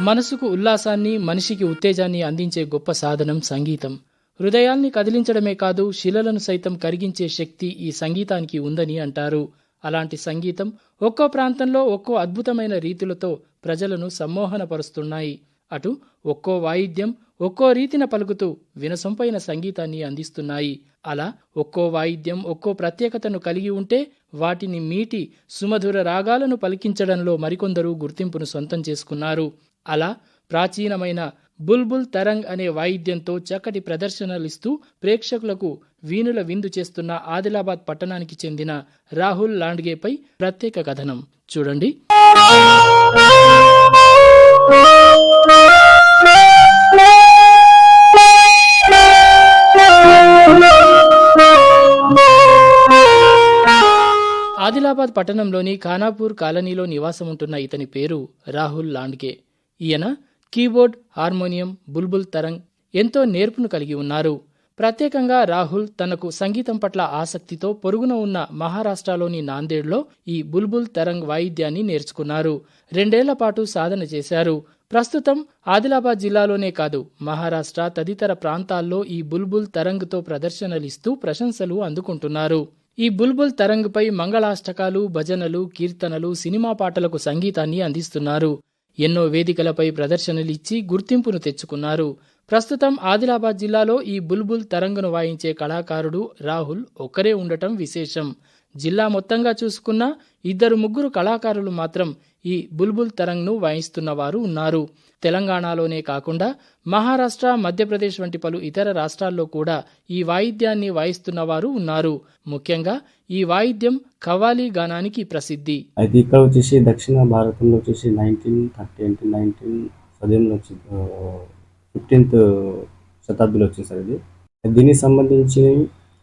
మనసుకు ఉల్లాసాన్ని మనిషికి ఉత్తేజాన్ని అందించే గొప్ప సాధనం సంగీతం. హృదయాల్ని కదిలించడమే కాదు శిలలను సైతం కరిగించే శక్తి ఈ సంగీతానికి ఉందని అంటారు. అలాంటి సంగీతం ఒక్కో ప్రాంతంలో ఒక్కో అద్భుతమైన రీతులతో ప్రజలను సమ్మోహనపరుస్తున్నాయి. అటు ఒక్కో వాయిద్యం ఒక్కో రీతిన పలుకుతూ వినసొంపైన సంగీతాన్ని అందిస్తున్నాయి. అలా ఒక్కో వాయిద్యం ఒక్కో ప్రత్యేకతను కలిగి ఉంటే వాటిని మీటి సుమధుర రాగాలను పలికించడంలో మరికొందరు గుర్తింపును సొంతం చేసుకున్నారు. అలా ప్రాచీనమైన బుల్బుల్ తరంగ్ అనే వాయిద్యంతో చక్కటి ప్రదర్శనలిస్తూ ప్రేక్షకులకు వీణుల విందు చేస్తున్న ఆదిలాబాద్ పట్టణానికి చెందిన రాహుల్ లాండ్గేపై ప్రత్యేక కథనం. చూడండి. ఆదిలాబాద్ పట్టణంలోని ఖానాపూర్ కాలనీలో నివాసం ఉంటున్న ఇతని పేరు రాహుల్ లాండ్కే. ఈయన కీబోర్డ్ హార్మోనియం బుల్బుల్ తరంగ్ ఎంతో నేర్పును కలిగి ఉన్నారు. ప్రత్యేకంగా రాహుల్ తనకు సంగీతం పట్ల ఆసక్తితో పొరుగున ఉన్న మహారాష్ట్రలోని నాందేడ్లో ఈ బుల్బుల్ తరంగ్ వాయిద్యాన్ని నేర్చుకున్నారు. రెండేళ్ళ పాటు సాధన చేశారు. ప్రస్తుతం ఆదిలాబాద్ జిల్లాలోనే కాదు మహారాష్ట్ర తదితర ప్రాంతాల్లో ఈ బుల్బుల్ తరంగ్తో ప్రదర్శనలిస్తూ ప్రశంసలు అందుకుంటున్నారు. ఈ బుల్బుల్ తరంగ్పై మంగళాష్టకాలు భజనలు కీర్తనలు సినిమా పాటలకు సంగీతాన్ని అందిస్తున్నారు. ఎన్నో వేదికలపై ప్రదర్శనలిచ్చి గుర్తింపును తెచ్చుకున్నారు. ప్రస్తుతం ఆదిలాబాద్ జిల్లాలో ఈ బుల్బుల్ తరంగను వాయించే కళాకారుడు రాహుల్ ఒక్కరే ఉండటం విశేషం. జిల్లా మొత్తంగా చూసుకున్నా ఇద్దరు ముగ్గురు కళాకారులు మాత్రం ఈ బుల్బుల్ తరంగ్ను వాయిస్తున్న వారు ఉన్నారు. తెలంగాణలోనే కాకుండా మహారాష్ట్ర మధ్యప్రదేశ్ వంటి పలు ఇతర రాష్ట్రాల్లో కూడా ఈ వాయిద్యాన్ని వాయిస్తున్న వారు ఉన్నారు. ముఖ్యంగా ఈ వాయిద్యం కవ్వాలి గానానికి ప్రసిద్ధి. అయితే ఇక్కడ వచ్చేసి దక్షిణ భారతంలో వచ్చేసి నైన్టీన్ థర్టీ అంటే నైన్టీన్ పదిహేనులో వచ్చి ఫిఫ్టీన్త్ శతాబ్దిలో వచ్చేసారు ఇది. దీనికి సంబంధించి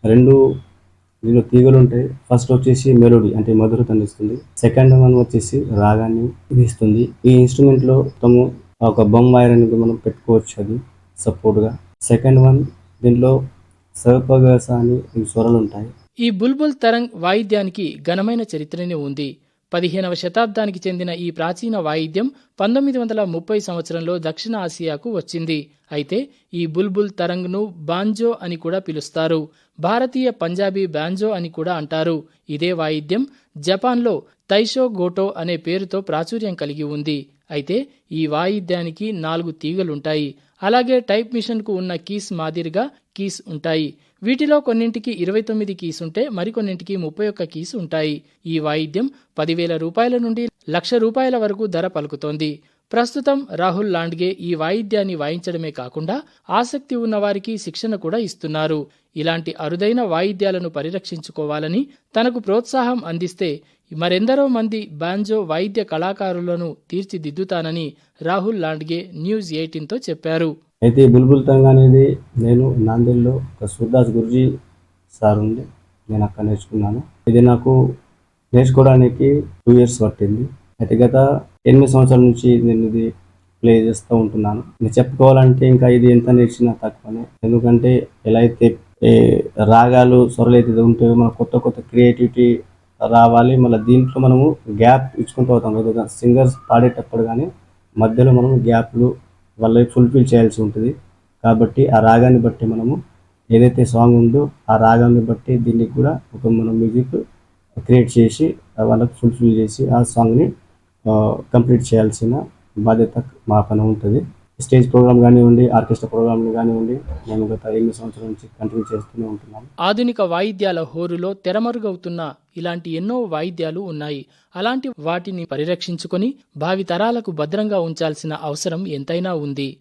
రెండు దీనిలో తీగలు ఉంటాయి. ఫస్ట్ వచ్చేసి మెలోడీ అంటే మధురతను ఇస్తుంది. సెకండ్ వన్ వచ్చేసి రాగాన్ని ఇస్తుంది. ఈ ఇన్స్ట్రుమెంట్లో తము ఒక బొమ్మ వైర్ అనేది మనం పెట్టుకోవచ్చు అది సపోర్ట్గా. సెకండ్ వన్ దీంట్లో సర్పగస అని స్వరాలు ఉంటాయి. ఈ బుల్బుల్ తరంగ్ వాయిద్యానికి ఘనమైన చరిత్రనే ఉంది. పదిహేనవ శతాబ్దానికి చెందిన ఈ ప్రాచీన వాయిద్యం పంతొమ్మిది వందల ముప్పై సంవత్సరంలో దక్షిణ ఆసియాకు వచ్చింది. అయితే ఈ బుల్బుల్ తరంగ్ను బాంజో అని కూడా పిలుస్తారు. భారతీయ పంజాబీ బ్యాంజో అని కూడా అంటారు. ఇదే వాయిద్యం జపాన్లో తైషో గోటో అనే పేరుతో ప్రాచుర్యం కలిగి ఉంది. అయితే ఈ వాయిద్యానికి నాలుగు తీగలుంటాయి. అలాగే టైప్ మిషన్కు ఉన్న కీస్ మాదిరిగా కీస్ ఉంటాయి. వీటిలో కొన్నింటికి ఇరవై తొమ్మిది కీస్ ఉంటే మరికొన్నింటికి ముప్పై ఒక్క కీస్ ఉంటాయి. ఈ వాయిద్యం పదివేల రూపాయల నుండి లక్ష రూపాయల వరకు ధర పలుకుతోంది. ప్రస్తుతం రాహుల్ లాండ్గే ఈ వాయిద్యాన్ని వాయించడమే కాకుండా ఆసక్తి ఉన్నవారికి శిక్షణ కూడా ఇస్తున్నారు. ఇలాంటి అరుదైన వాయిద్యాలను పరిరక్షించుకోవాలని తనకు ప్రోత్సాహం అందిస్తే మరెందరో మంది బాంజో వాయిద్య కళాకారులను తీర్చిదిద్దుతానని రాహుల్ లాండ్గే న్యూస్ ఎయిటీన్తో చెప్పారు. అయితే బుల్బుల్ తంగ్ అనేది నేను నాందేడ్లో ఒక సూర్దాస్ గురుజీ సార్ ఉండి. నేను అక్కడ నేర్చుకున్నాను. ఇది నాకు నేర్చుకోవడానికి టూ ఇయర్స్ పట్టింది. అయితే గత ఎనిమిది సంవత్సరాల నుంచి నేను ఇది ప్లే చేస్తూ ఉంటున్నాను. నేను చెప్పుకోవాలంటే ఇంకా ఇది ఎంత నేర్చినా తక్కువనే. ఎందుకంటే ఎలా అయితే రాగాలు స్వరలు అయితే ఉంటాయో మన కొత్త కొత్త క్రియేటివిటీ రావాలి. మళ్ళీ దీంట్లో మనము గ్యాప్ ఇచ్చుకుంటూ అవుతాం ఏదైనా సింగర్స్ పాడేటప్పుడు కానీ మధ్యలో మనము గ్యాప్లు వాళ్ళకి ఫుల్ఫిల్ చేయాల్సి ఉంటుంది. కాబట్టి ఆ రాగాన్ని బట్టి మనము ఏదైతే సాంగ్ ఉందో ఆ రాగాన్ని బట్టి దీనికి కూడా ఒక మనం మ్యూజిక్ క్రియేట్ చేసి వాళ్ళకి ఫుల్ఫిల్ చేసి ఆ సాంగ్ని కంప్లీట్ చేయాల్సిన బాధ్యత మా పని ఉంటుంది. స్టేజ్ ప్రోగ్రామ్ కానివ్వండి ఆర్కెస్ట్రా ప్రోగ్రామ్ కానివ్వండి మేము గత ఎనిమిది సంవత్సరాల నుంచి కంటిన్యూ చేస్తూనే ఉంటున్నాము ఆధునిక వాయిద్యాల హోరులో తెరమరుగవుతున్న ఇలాంటి ఎన్నో వాయిద్యాలు ఉన్నాయి. అలాంటి వాటిని పరిరక్షించుకొని భావి తరాలకు భద్రంగా ఉంచాల్సిన అవసరం ఎంతైనా ఉంది.